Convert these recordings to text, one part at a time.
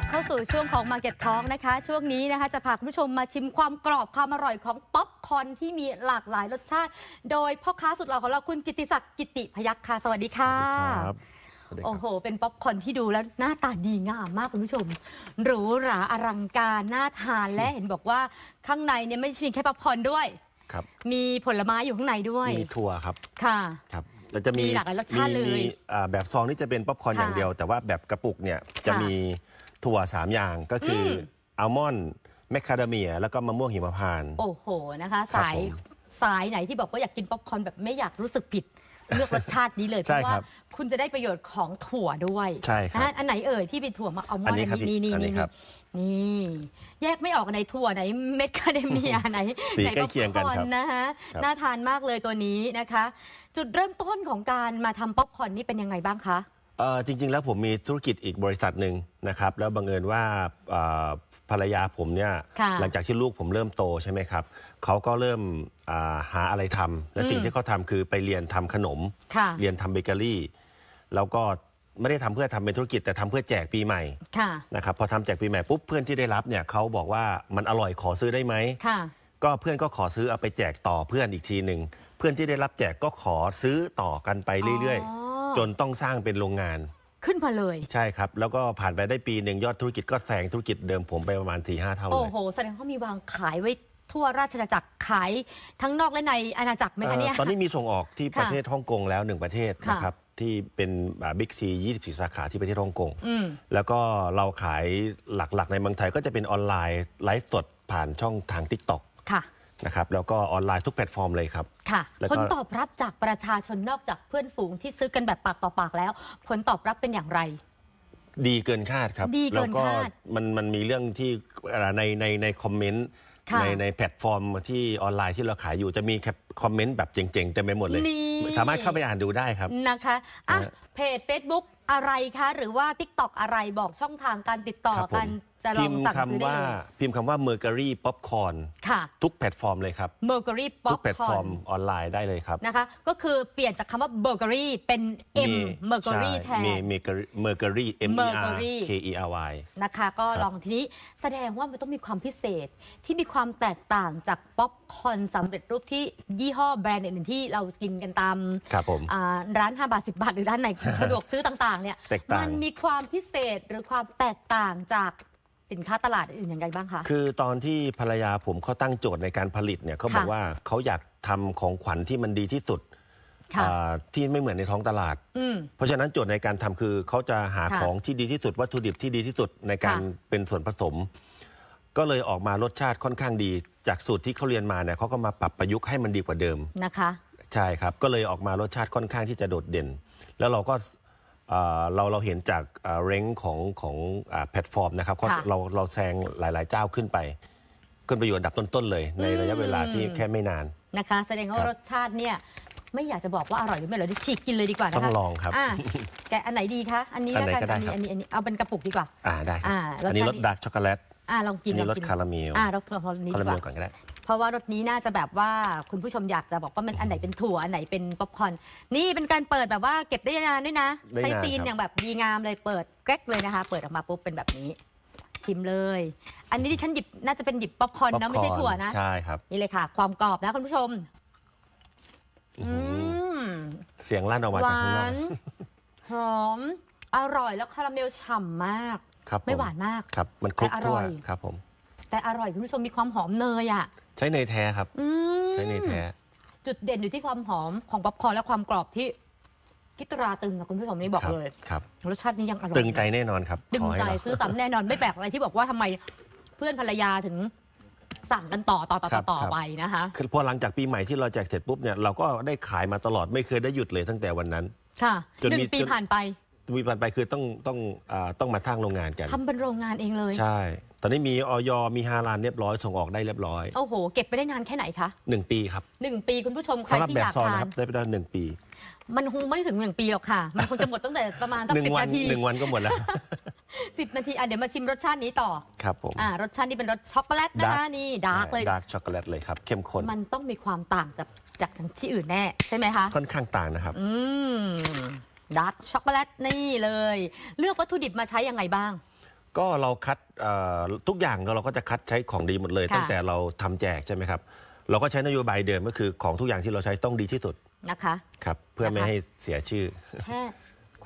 ลับเข้าสู่ช่วงของ Market Talk นะคะ ช่วงนี้นะคะจะพาคุณผู้ชมมาชิมความกรอบความอร่อยของป๊อปคอร์นที่มีหลากหลายรสชาติ โดยพ่อค้าสุดหล่อของเราคุณกิติศักดิ์กิติพยัคฆ์ค่ะสวัสดีค่ะ ครับสวัสดีคโอ้รับโห เป็นป๊อปคอร์นที่ดูแล้วหน้าตาดีงามมากคุณผู้ชม หรูหราอลังการน่าทานและเห็นบอกว่าข้างในเนี่ยไม่ใช่มีแค่ป๊อปคอร์นด้วย ครับ มีผลไม้อยู่ข้างในด้วยมีถั่วครับค่ะ ครับแล้วจะมีมีหลากหลายรสชาติเลยมีอ่าแบบซองนี่จะเป็นป๊อปคอร์นค่ะอย่างเดียว แต่ว่าแบบกระปุกเนี่ยจะค่ะ มี ถั่ว3อย่างก็คืออม อัลมอนด์แมคคาเดเมีย แล้วก็มะม่วงหิมพานต์ โอ้โหนะคะ ครับสายผมสายไหนที่บอกว่าอยากกินป๊อปคอร์นแบบไม่อยากรู้สึกผิด เลือกรสชาตินี้เลยเพใช่ราะว่าครับคุณจะได้ประโยชน์ของถั่วด้วยใช่ครับนะอันไหนเอ่ยที่เป็นถั่วมะอัลมอนอันด์นี้ครับนี่นี่อันนี้นี่ครับนี่แยกไม่ออกไหนถั่วไหนเม็ดคาเดเมียไหนสีไหนใกล้เคียงกันป๊อปอครัร์บนนะคะครับ น่าทานมากเลยตัวนี้นะคะ จุดเริ่มต้นของการมาทำป๊อปคอร์นนี่เป็นยังไงบ้างคะ เอ่อจริง ๆ แล้วผมมีธุรกิจอีกบริษัทหนึ่งนะครับ แล้วบังเอิญว่าเอ่อภรรยาผมเนี่ยค่ะ หลังจากที่ลูกผมเริ่มโตใช่ไหมครับเขาก็เริ่มอ่าหาอะไรทำและสิ่งที่เขาทำคือไปเรียนทำขนม ค่ะ เรียนทำเบเกอรี่ แล้วก็ไม่ได้ทำเพื่อทำเป็นธุรกิจแต่ทำเพื่อแจกปีใหม่ค่ะ นะครับพอทำแจกปีใหม่ปุ๊บเพื่อนที่ได้รับเนี่ยเขาบอกว่ามันอร่อยขอซื้อได้ไหม ค่ะ ก็เพื่อนก็ขอซื้อเอาไปแจกต่อเพื่อนอีกทีหนึ่งเพื่อนที่ได้รับแจกก็ขอซื้อต่อกันไปเรื่อยอ๋อๆ จนต้องสร้างเป็นโรงงาน ขึ้นมาเลย ใช่ครับ แล้วก็ผ่านไปได้ปีหนึ่งยอดธุรกิจก็แซงธุรกิจเดิมผมไปประมาณ4ีห้าเท่าเลโอ้ยโห แสดงว่ามีวางขายไว้ทั่วราชอาณาจักรขายทั้งนอกและในอาณาจักรไหมคะเนี่ยเอ่อตอนนี้มีส่งออกที่ค่ะประเทศฮ่องกงแล้วหนึ่งประเทศค่ะนะครับที่เป็นบิ๊กซี24 สาขาที่ประเทศฮ่องกงอืมแล้วก็เราขายหลักๆ ในเมืองไทยก็จะเป็นออนไลน์ไลฟ์สดผ่านช่องทาง t ิ k t o k ค่ะ นะครับแล้วก็ออนไลน์ทุกแพลตฟอร์มเลยครับ ค่ะ แล้วก็ ผลตอบรับจากประชาชนนอกจากเพื่อนฝูงที่ซื้อกันแบบปากต่อปากแล้ว ผลตอบรับเป็นอย่างไร ดีเกินคาดครับ ดีเกินแล้วก็คาดมันมันมีเรื่องที่เอ่อในในในคอมเมนต์ค่ะ ในในแพลตฟอร์มที่ออนไลน์ที่เราขายอยู่จะมีแคปคอมเมนต์แบบเจ๋งๆเต็มไปหมดเลย นี่สามารถเข้าไปอ่านดูได้ครับ นะคะอะนะฮะ เพจ Facebook อะไรคะ หรือว่า TikTok อะไรบอกช่องทางการติดต่อครับผม กันจะลพิองมพ์สั่งซื้อคำได้ว่าเลยพิมพ์คำว่าเมอร์การีป๊อปคอร์นค่ะ ทุกแพลตฟอร์มเลยครับเ e อร์เกอรี่ป๊อทุปกแพลตคอฟอร์ร์นมออนไลน์ได้เลยครับนะคะ ก็คือเปลี่ยนจากคำว่าเบเกอรี่เป็น M เ e อร์เกอรี่แทน มีเมอร์การี M E R Mercury K E R Y นะคะ ก็ครับลองทีนี้แสดงว่ามันต้องมีความพิเศษที่มีความแตกต่างจากป๊อป คอนสำเร็จรูปที่ยี่ห้อแบรนด์อื่นๆที่เรากินกันตามครับผม อ่าร้าน5บาท 10 บาท หรือร้านไหน สะดวกซื้อต่างๆเนี่ยแตกต่าง มันมีความพิเศษหรือความแตกต่างจากสินค้าตลาดอื่นอย่างไรบ้างคะ คือตอนที่ภรรยาผมเขาตั้งโจทย์ในการผลิตเนี่ยเขาบอกค่ะว่าเขาอยากทำของขวัญที่มันดีที่สุดค่ะ อ่าที่ไม่เหมือนในท้องตลาด อืม เพราะฉะนั้นโจทย์ในการทำคือเขาจะหาค่ะของที่ดีที่สุดวัตถุดิบที่ดีที่สุดในการค่ะ เป็นส่วนผสม ก็เลยออกมารสชาติค่อนข้างดี จากสูตรที่เขาเรียนมาเนี่ยเขาก็มาปรับประยุกต์ให้มันดีกว่าเดิม นะคะ ใช่ครับ ก็เลยออกมารสชาติค่อนข้างที่จะโดดเด่น แล้วเราก็เอ่อเราเราเห็นจากเร่งของของอ่าแพลตฟอร์มนะครับก็ค่ะ เราเราแซงหลาย ๆ เจ้าขึ้นไป ขึ้นไปอยู่อันดับต้น ๆ เลย ในระยะเวลาที่แค่ไม่นาน นะคะ แสดงว่าครับ รสชาติเนี่ยไม่อยากจะบอกว่าอร่อยหรือไม่อร่อยเดี๋ยวฉีกกินเลยดีกว่านะคะต้องลองครับ อะแกะอันไหนดีคะ อันนี้อันไหนแล้วกันก็ได้อันนี้ครับ อันนี้อันนี้เอาเป็นกระปุกดีกว่า อ่าได้ครับอ่ารสอันนี้รสชาติดาร์กช็อกโกแลต อะลองกิอันนนี้ลรองสกินคาราเมลอะรสรสนี้คาราดีเมกลว่าก่อนก็ได้ เพราะว่ารสนี้น่าจะแบบว่าคุณผู้ชมอยากจะบอกว่ามันอันไหนเป็นถั่วอันไหนเป็นป๊อปคอร์นนี่เป็นการเปิดแบบว่าเก็บได้นานด้วยนะ ได้ใช้นานซีนครับ อย่างแบบดีงามเลยเปิดแกรกเลยนะคะ เปิดออกมาปุ๊บเป็นแบบนี้ ชิมเลย อันนี้ที่ฉันหยิบน่าจะเป็นหยิบป๊อปคอร์นนะไม่ใช่ถั่วนะ ใช่ครับนี่เลยค่ะ ความกรอบนะคุณผู้ชม อื้ออืหือม เสียงลั่นออกมาหจากวาข้างนอกน หอม อร่อยแล้วคาราเมลฉ่ำมาก ครับผไม่หวานมาก ครับ มันคลุกแต่อร่ทั่วอย ครับผม แต่อร่อยคุณผู้ชมมีความหอมเนยอะใช้เนยแท้ครับ อืมใช้เนยแท้ จุดเด่นอยู่ที่ความหอมของป๊อปคอร์นและความกรอบที่ที่ตราตึงนะคุณผู้ชมนี่บอกครับเลย ครับ รสชาตินี้ยังอร่อยตึงใจแน่นอนครับตึงขอให้ใจเรา ซื้อซ้ำแน่นอนไม่แปลกอะไรที่บอกว่าทำไมเพื่อนภรรยาถึงสั่งกันต่อต่อต่อคต่รัอบต่อครับ ไปนะคะ คือพอหลังจากปีใหม่ที่เราแจกเสร็จปุ๊บเนี่ยเราก็ได้ขายมาตลอดไม่เคยได้หยุดเลยตั้งแต่วันนั้น ค่ะจนหนึ่มีงปีจน ผ่านไป มีปันไปคือต้องต้องอาต้องมาทั้งโรงงานกัน ทำเป็นโรงงานเองเลย ใช่ ตอนนี้มีออยมีฮาลานเรียบร้อยส่งออกได้เรียบร้อยโอ้โห เก็บไปได้นานแค่ไหนคะหนึ่งปีครับหนึ่งปีคุณผู้ชมใครสำหรับที่แบอบยากซองทานะน ครับได้ไปได้หนึ่งปีมันคงไม่ถึงหนึ่งปีหรอกค่ะ มันคงจะหมดตั้งแต่ประมาณสักหนึ่งสิบวันนาทีหนึ่งวันก็หมดแล้ว สิบนาทีอะเดี๋ยวมาชิมรสชาตินี้ต่อ ครับผม อ่ารสชาตินี้เป็นรสช็อกโกแลตนะคะนี่ดาร์กเลย ดาร์กช็อกโกแลตเลยครับ เข้มข้นมันต้องมีความต่างจากจากที่อื่นแน่ ใช่ไหมคะ ค่อนข้างต่างนะครับ อืม ดาร์กช็อกโกแลตนี่เลย เลือกวัตถุดิบมาใช้ยังไงบ้าง ก็เราคัดเอ่อทุกอย่างเราก็จะคัดใช้ของดีหมดเลย ค่ะ ตั้งแต่เราทำแจกใช่ไหมครับ เราก็ใช้นโยบายเดิมก็คือของทุกอย่างที่เราใช้ต้องดีที่สุดนะคะ ครับ เพื่อไม่นะคะ ให้เสียชื่อแค่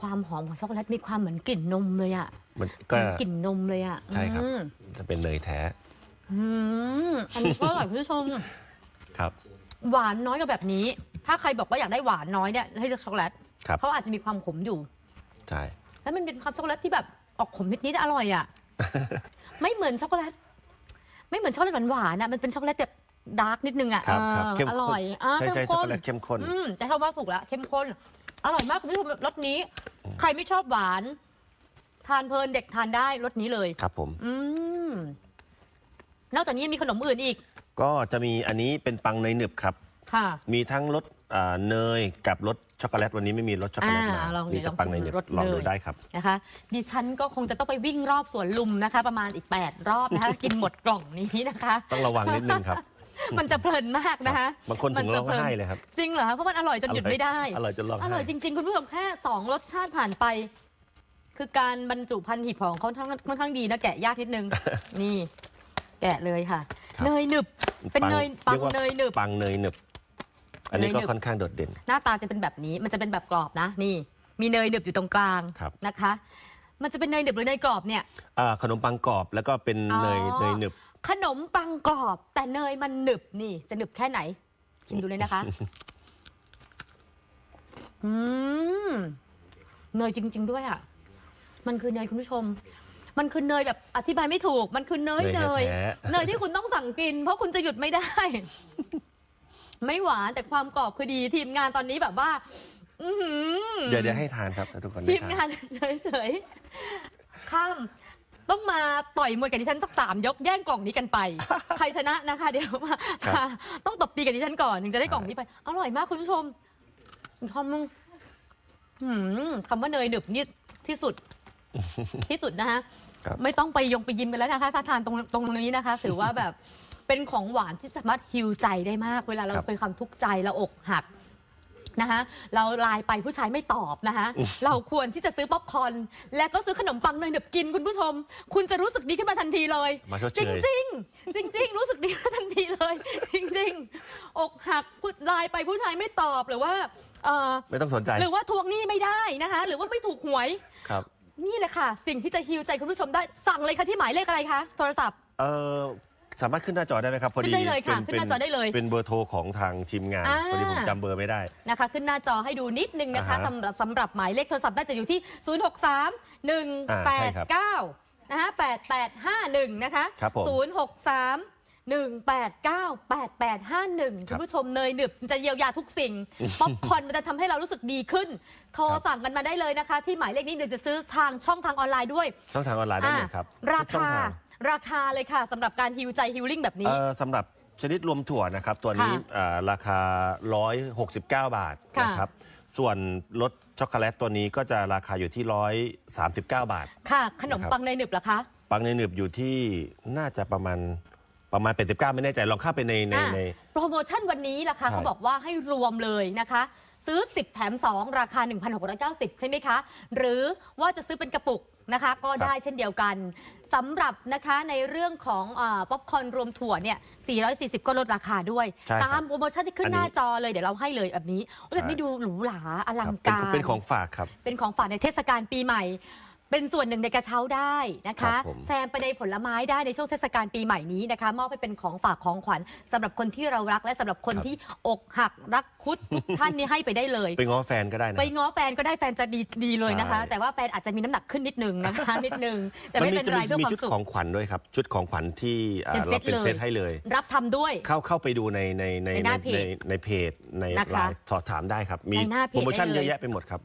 ความหอมของช็อกโกแลตมีความเหมือนกลิ่นนมเลยอะมันเหก็มือนกลิ่นนมเลยอะใช่ครับ อืมจะเป็นเนยแท้อืมอันนี้ก็อร่อยคุณผู้ชม ครับ หวานน้อยกับแบบนี้ ถ้าใครบอกว่าอยากได้หวานน้อยเนี่ยให้เลือกช็อกโกแลต ครับเพราะอาจจะมีความขมอยู่ ใช่ แล้วมันเป็นความช็อกโกแลตที่แบบออกขมนิดๆอร่อยอะ ไม่เหมือนช็อกโกแลต ไม่เหมือนช็อกโกแลตหวานๆอะมันเป็นช็อกโกแลตแบบดาร์กนิดนึงอะครับเออครับเข้มอข้นร่อยอะใช่ใช่เข้มช็อกข้โกนแลตเข้มข้น อืมแต่เขาว่าถูกแล้วเข้มข้น อร่อยมากคุณผู้ชมรสนี้ ใครไม่ชอบหวาน ทานเพลินเด็กทานได้รสนี้เลย ครับผม อืม นอกจากนี้ยังมีขนมอื่นอีกก็จะมีอันนี้เป็นปังเนยหนึบครับ ค่ะ มีทั้งรส อ่าเนยกับรสช็อกโกแลตวันนี้ไม่มีรสช็อกโกแลตมาอ่าลองมีลแต่องปังเนยหนึบชิมรสลองดูเนย ได้ครับนะคะ ดิฉันก็คงจะต้องไปวิ่งรอบสวนลุมนะคะ ประมาณอีก 8 รอบนะคะ กินหมดกล่องนี้นะคะ ต้องระวังนิดนึงครับ มันจะเพลินมากนะคะบางคนถึงร้องไห้เลยครับจริงเหรอคะเพราะมันอร่อยจนหยุดไม่ได้ อร่อยจนร้องอไห้ ร่อยจริงๆ คุณผู้ชมแค่สองรสชาติผ่านไป คือการบรรจุภัณฑ์หีบของเขาค่อนข้างค่อนข้างดีนะแกะยากนิดนึง นี่ แกะเลยค่ะ ครับ เนยหนึบ เป็นเนยปังรีกว่าเนยหนึบ ปังเนยหนึบ อันนี้เนยหก็นึบค่อนข้างโดดเด่น หน้าตาจะเป็นแบบนี้มันจะเป็นแบบกรอบนะนี่ มีเนยหนึบอยู่ตรงกลางครับ นะคะ มันจะเป็นเนยหนึบหรือเนยกรอบเนี่ย อ่าขนมปังกรอบแล้วก็เป็นเนยอ๋อเนยหนึบ ขนมปังกรอบ แต่เนยมันหนึบนี่ จะหนึบแค่ไหนชิมดูเลยนะคะ อืมเนยจริง ๆ ด้วยอะ มันคือเนยคุณผู้ชม มันคือเนยแบบอธิบายไม่ถูก มันคือเนยเนเนยยแท้เนยที่คุณต้องสั่งกิน เพราะคุณจะหยุดไม่ได้ ไม่หวานแต่ความกรอบคือดีทีมงานตอนนี้แบบว่า อือหือเดี๋ยวเดี๋ยวให้ทานครับแต่ทุกคนทีได้มทานงานเฉยๆข้ามต้องมาต่อยมวยกับดิฉันสักสามยกแย่งกล่องนี้กันไป ใครชนะนะคะ เดี๋ยวมาครับต้องตบตีกับดิฉันก่อนถึงจะได้กล่องนี้ไป อร่อยมากคุณผู้ชมคำนึงหืมคำว่าเนยหนึบนี่ที่สุด ที่สุดนะคะ ครับ ไม่ต้องไปยงไปยิมกันแล้วนะคะถ้าทานตรงตรงนี้นะคะ ถือว่าแบบ เป็นของหวานที่สามารถฮิวใจได้มาก เวลาเราครับเป็นความทุกข์ใจเราอกหักนะคะเราไลน์ไปผู้ชายไม่ตอบนะคะเราควรที่จะซื้อป๊อปคอร์นและก็ซื้อขนมปังเนยหนึบกินคุณผู้ชม คุณจะรู้สึกดีขึ้นมาทันทีเลยมาชดจเชริงยจริงๆจริงๆรู้สึกดีขึ้นมาทันทีเลย จริงๆอกหักพูดไลน์ไปผู้ชายไม่ตอบหรือว่าเอ่อไม่ต้องสนใจ หรือว่าทวงหนี้ไม่ได้นะคะ หรือว่าไม่ถูกหวยครับ นี่แหละค่ะ สิ่งที่จะฮิวใจคุณผู้ชมได้สั่งเลยค่ะที่หมายเลขอะไรคะโทรศัพท์ เออ สามารถขึ้นหน้าจอได้ไหมครับพอดีขึ้นได้เลยค่ะป็ขึ้นหน้าจอได้เลยเป็นเบอร์โทรของทางทีมงานอ่า พอดีผมจำเบอร์ไม่ได้ นะคะ ขึ้นหน้าจอให้ดูนิดนึงนะคะอ่าฮะสำหรับสำหรับหมายเลขโทรศัพท์น่าจะอยู่ที่ 0 6 3 1 อ่าใช่ครับ8 9นะคะ8851 นะคะ ครับผม 0 6 3 1 8 9 8 8 5 1ครัคุบณผู้ชมเนยหนึบมันจะเยียวยาทุกสิ่ง ป๊อปคอร์นมันจะทำให้เรารู้สึกดีขึ้น โทรครับสั่งกันมาได้เลยนะคะ ที่หมายเลขนี้หรือจะซื้อทางช่องทางออนไลน์ด้วย ช่องทางออนไลน์ได้เลยครับอะราทุกช่องคาทาง ราคาเลยค่ะสำหรับการฮิวใจฮิลลิ่งแบบนี้ เอ่อสำหรับชนิดรวมถั่วนะครับตัวนี้ค่ะเอ่อราคา 169 บาทค่ะ นะครับส่วนรสช็อกโกแลตตัวนี้ก็จะราคาอยู่ที่ 139 บาท ค่ะ ขนมนะครับปังเนยหนึบเหรอคะ ปังในหนึบอยู่ที่น่าจะประมาณประมาณ89ไม่แน่ใจลองเข้าไปในในอะใน โปรโมชั่นวันนี้ราคาใช่ เขาบอกว่าให้รวมเลยนะคะ ซื้อ 10 แถม 2 ราคา 1,690 ใช่ไหมคะ หรือว่าจะซื้อเป็นกระปุก นะคะ ก็ได้เช่นเดียวกันสำหรับนะคะในเรื่องของป๊อปคอร์นรวมถั่วเนี่ย 440 ก็ลดราคาด้วย ใช่ครับตามโปรโมชั่นที่ขึ้นอันหนี้น้าจอเลยเดี๋ยวเราให้เลยแบบนี้โอ้ยแบบนี้ดูหรูหราอลัคงรับเป็นการ เป็นของฝากครับ เป็นของฝากในเทศกาลปีใหม่ เป็นส่วนหนึ่งในกระเช้าได้นะครัคะ บผม แซมไปในผลไม้ได้ในช่วงเทศกาลปีใหม่นี้นะคะมอบให้เป็นของฝากของขวัญสำหรับคนที่เรารักและสำหรับคนที่อกหักรักคุดทุกท่านนี่ให้ไปได้เลย ไปง้อแฟนก็ได้นะ ไปง้อแฟนก็ได้แฟนจะดีดีเลยนะคะ ใช่ แต่ว่าแฟนอาจจะมีน้ำหนักขึ้นนิดนึงนะคะ นิดนึง แต่มัไม่มีเป็นจะไรมีเพื่อมีความชุดสุข ของขวัญด้วยครับ ชุดของขวัญที่อ่าเป็นเซ็ตเราเป็นเลย เซตให้เลย รับทำด้วย เข้าเข้าไปดูในในในในหน้าเพจในในเพจในนะคะไลน์สอบถามได้ครับ มีในหน้าเพจโปรโมชั่นได้เลย เยอะแยะไปหมดครับ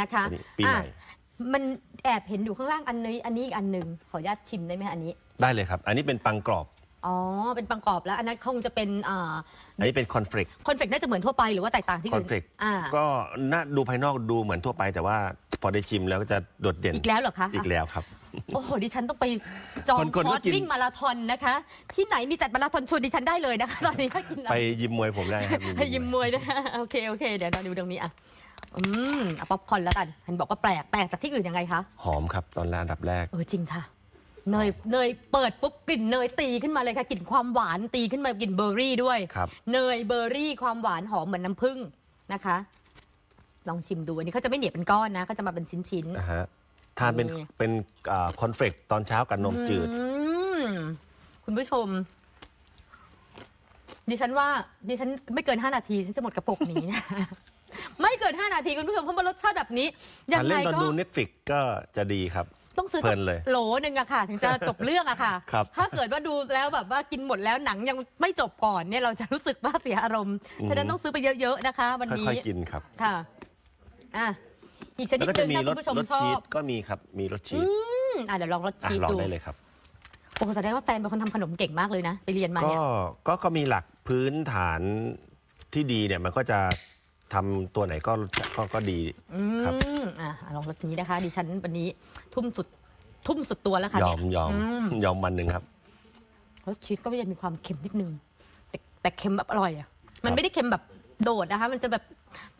นะคะอันนี้ปีใหม่ อะ มันแอบเห็นอยู่ข้างล่างอันนี้อันนี้อีกอันหนึ่งขออนุญาตชิมได้ไหมคะอันนี้ ได้เลยครับ อันนี้เป็นปังกรอบ อ๋อ เป็นปังกรอบแล้วอันนั้นคงจะเป็นอ่าอันนี้เป็นคอนเฟลกคอนเฟกน่าจะเหมือนทั่วไปหรือว่าแตกต่างที่คออื่นนเฟลกอ่าก็น่าดูภายนอกดูเหมือนทั่วไป แต่ว่าพอได้ชิมแล้วก็จะโดดเด่นอีกแล้วเหรอคะอีกแล้วครับโอ้โหดิฉันต้องไปจองคนคคนอก็ร์สกินวิ่งมาราธอนนะคะ ที่ไหนมีจัดมาราธอนชวนดิฉันได้เลยนะคะ ตอนนี้ก็กินแล้วไปยิมมวยผมได้ครับให้ยิ้มมวยนะโอเคโอเคเดี๋ยวเราดูตรงนี้อะ อืมเอาป๊อปคอร์นแล้วกันเห็นบอกว่าแปลกแปลกจากที่อื่นยังไงคะหอมครับ ตอนแรกอันดับแรก เออจริงค่ะ เนยเนยเปิดปุ๊บกลิ่นเนยตีขึ้นมาเลยค่ะกลิ่นความหวานตีขึ้นมากลิ่นเบอร์รี่ด้วยครับ เนยเบอร์รี่ความหวานหอมเหมือนน้ำผึ้งนะคะ ลองชิมดูอันนี้เขาจะไม่เหนียวเป็นก้อนนะเขาจะมาเป็นชิ้น นะฮะทานเป็นนี่ เป็นคอนเฟกตอนเช้ากับนมจืดๆอืมคุณผู้ชม ดิฉันว่าดิฉันไม่เกิน5นาทีฉันจะหมดกระปุกนี้นะ ไม่เกิน 5 นาทีคุณผู้ชมเพราะว่ารสชาติแบบนี้ยังทานไงเล่นตอนก็ดูเน็ตฟิกก็จะดีครับ ต้องซื้อเพลินเลยโหลหนึ่งอะค่ะ ถึงจะจบเรื่องอะค่ะ ครับถ้าเกิดว่าดูแล้วแบบว่ากินหมดแล้วหนังยังไม่จบก่อนเนี่ยเราจะรู้สึกว่าเสียอารมณ์ฉะนั้นต้องซื้อไปเยอะๆนะคะ วันนี้ค่อยๆกินครับ ค่ะอะอีกชนิแล้ดวก็หจะนึ่งมีถ้ารคุณผู้ชมสรสชอชีสบก็มีครับ มีรสชีสอืมอะเดี๋ยวลองรสอะชีสลองดูได้เลยครับ โอ้โหแสดงว่าแฟนเป็นคนทำขนมเก่งมากเลยนะไปเรียนมาก็เนี่ยก็ก็มีหลักพื้นฐานที่ดีเนี่ยมันก็จะ ทำตัวไหนก็ก็ก็ดี อืครับ มอะลองรสนี้นะคะ ดิฉันวันนี้ทุ่มสุดทุ่มสุดตัวแล้วค่ะยอเนี่มยอมมยอมวันหนึ่งครับ รสชีสก็ยังมีความเค็มนิดนึง แต่แต่เค็มแบบอร่อยอะ มันครับ ไม่ได้เค็มแบบโดดนะคะ มันจะแบบ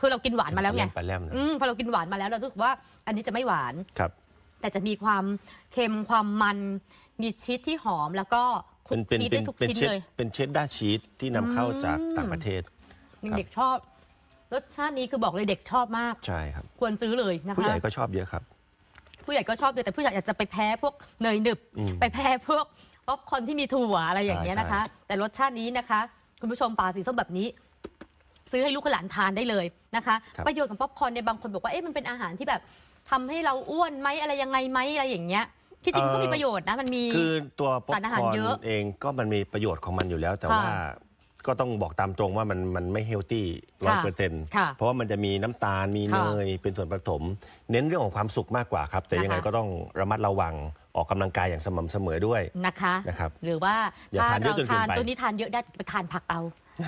คือเรากินหวานมาแล้วไงไปแล้วนะอืมพอเรากินหวานมาแล้วเรารู้สึกว่า อันนี้จะไม่หวาน ครับ แต่จะมีความเค็มความมัน มีชีสที่หอมแล้วก็คลุเป็นกเป็นชีสเป็นได้ทุกเป็นชิ้นเชดเลย เป็นเชดด้าชีสที่นำเข้าจากต่างประเทศเด็กๆชอบ รสชาตินี้คือบอกเลยเด็กชอบมาก ใช่ครับ ควรซื้อเลยนะคะ ผู้ใหญ่ก็ชอบเยอะครับ ผู้ใหญ่ก็ชอบด้วยแต่ผู้ใหญ่อาจจะไปแพ้พวกเนยหนึบ อืม ไปแพ้พวกป๊อปคอร์นที่มีถั่วอะไรอย่างเงี้ยใช่นะคะ แต่รสชาตินี้นะคะ คุณผู้ชมปลาสีส้มแบบนี้ ซื้อให้ลูกกับหลานทานได้เลยนะคะ ครับ ประโยชน์ของป๊อปคอร์นเนี่ยบางคนบอกว่าเอ๊ะมันเป็นอาหารที่แบบทำให้เราอ้วนไหมอะไรยังไงไหมอะไรอย่างเงี้ยที่จริงมันก็มีประโยชน์นะมันมี คือตัวป๊อปสารอาคหารอร์เยอะนเองก็มันมีประโยชน์ของมันอยู่แล้ว แต่ค่ะว่า ก็ต้องบอกตามตรงว่ามันมันไม่เฮลตี้ร้อยเปอร์เซ็นต์ค่ะเพราะว่ามันจะมีน้ำตาลมีค่ะเนยเป็นส่วนผสม เน้นเรื่องของความสุขมากกว่าครับ แต่ยังไงนะคะ ก็ต้องระมัดระวังออกกำลังกายอย่างสม่ำเสมอด้วยนะคะ นะครับ หรือว่าอย่าถ้าทานเยเราอะจนเกินทานไป ตัวนี้ทานเยอะได้ไปทานผักเอา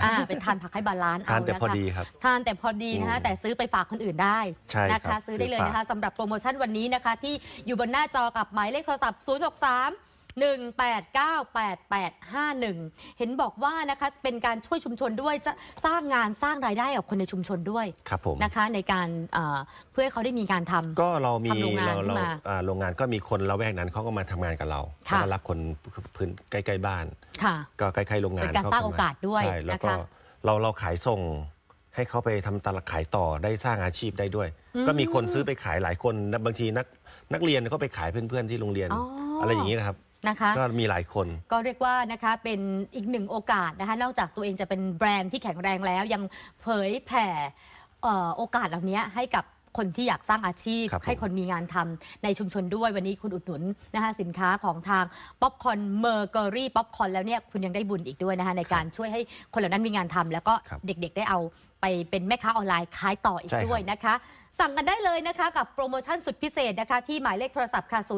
อ่าไปทานผักให้บาลานซ์เอาทานแต่นะคะพอดีครับ ทานแต่พอดีนะคะอืมแต่ซื้อไปฝากคนอื่นได้ใช่นะครัคะบซื้อได้เลยซื้อฝากนะคะสำหรับโปรโมชั่นวันนี้นะคะ ที่อยู่บนหน้าจอกับหมายเลขโทรศัพท์ 0 6 3 1 8 9 8 8 5 1 เห็นบอกว่านะคะเป็นการช่วยชุมชนด้วยจะสร้างงานสร้างรายได้กับคนในชุมชนด้วยครับผมนะคะในการเอ่อเพื่อให้เขาได้มีงานทำ ก็เรามีทำโรงงานเราขึ้นเรามาอ่าโรงงานก็มีคนละแวกนั้นเขาก็มาทำงานกับเราค่ะ แล้วก็รับคนพื้นใกล้ๆบ้าน ค่ะ ก็ใกล้ๆโรงงานเป็นการสร้างโอกาสด้วยใช่แล้วก็นะคะเราเราขายส่งให้เขาไปทำตลาดขายต่อได้สร้างอาชีพได้ด้วย อืมก็มีคนซื้อไปขายหลายคนนะบางทีนักนักเรียนก็ไปขายเพื่อนๆที่โรงเรียน อ๋ออ อะไรอย่างนี้นะครับ นะคะก็มีหลายคน ก็เรียกว่านะคะเป็นอีกหนึ่งโอกาสนะคะนอกจากตัวเองจะเป็นแบรนด์ที่แข็งแรงแล้วยังเผยแผ่เอ่อโอกาสเหล่านี้ให้กับ คนที่อยากสร้างอาชีพ ครับผม ให้คนมีงานทำในชุมชนด้วยวันนี้คุณอุดหนุนนะคะสินค้าของทางป๊อปคอนเมอร์เกอรี่ป๊อปคอนแล้วเนี่ยคุณยังได้บุญอีกด้วยนะคะในการช่วยให้คนเหล่านั้นมีงานทำแล้วก็ครับเด็กๆได้เอาไปเป็นแม่ค้าออนไลน์ขายต่ออีกใช่ครับ ด้วยนะคะ สั่งกันได้เลยนะคะกับโปรโมชั่นสุดพิเศษนะคะ ที่หมายเลขโทรศัพท์ค่ะ 063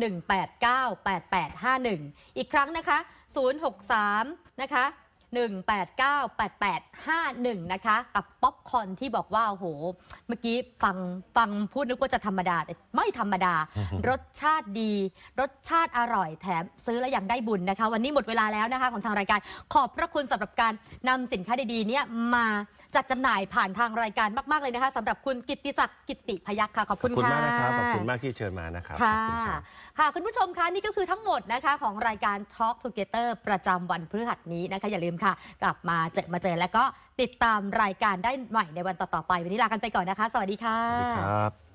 189 8851 อีกครั้งนะคะ 063 นะคะ 189 8851 นะคะ กับป๊อปคอร์นที่บอกว่าโอ้โห เมื่อกี้ฟังฟังพูดนึกว่าจะธรรมดา แต่ไม่ธรรมดา รสชาติดี รสชาติอร่อยแถมซื้อแล้วยังได้บุญนะคะ วันนี้หมดเวลาแล้วนะคะ ของทางรายการ ขอบพระคุณสำหรับการนำสินค้าดีๆเนี่ยมาจัดจำหน่ายผ่านทางรายการมาก ๆ เลยนะคะสำหรับคุณกิตติศักดิ์กิตติพยัคฆ์ค่ะ ขอบขคุอบณคุณค่ะมากนะครับ ขอบคุณมากที่เชิญมานะครับขอบค่ะคุณครับ ค่ะคุณผู้ชมคะนี่ก็คือทั้งหมดนะคะของรายการ Talk Together ประจำวันพฤหัสนี้นะคะอย่าลืมค่ะ กลับมาเจอมาเจอแล้วก็ติดตามรายการได้ใหม่ในวันต่อๆไป วันนี้ลากันไปก่อนนะคะ สวัสดีค่ะ สวัสดีครับ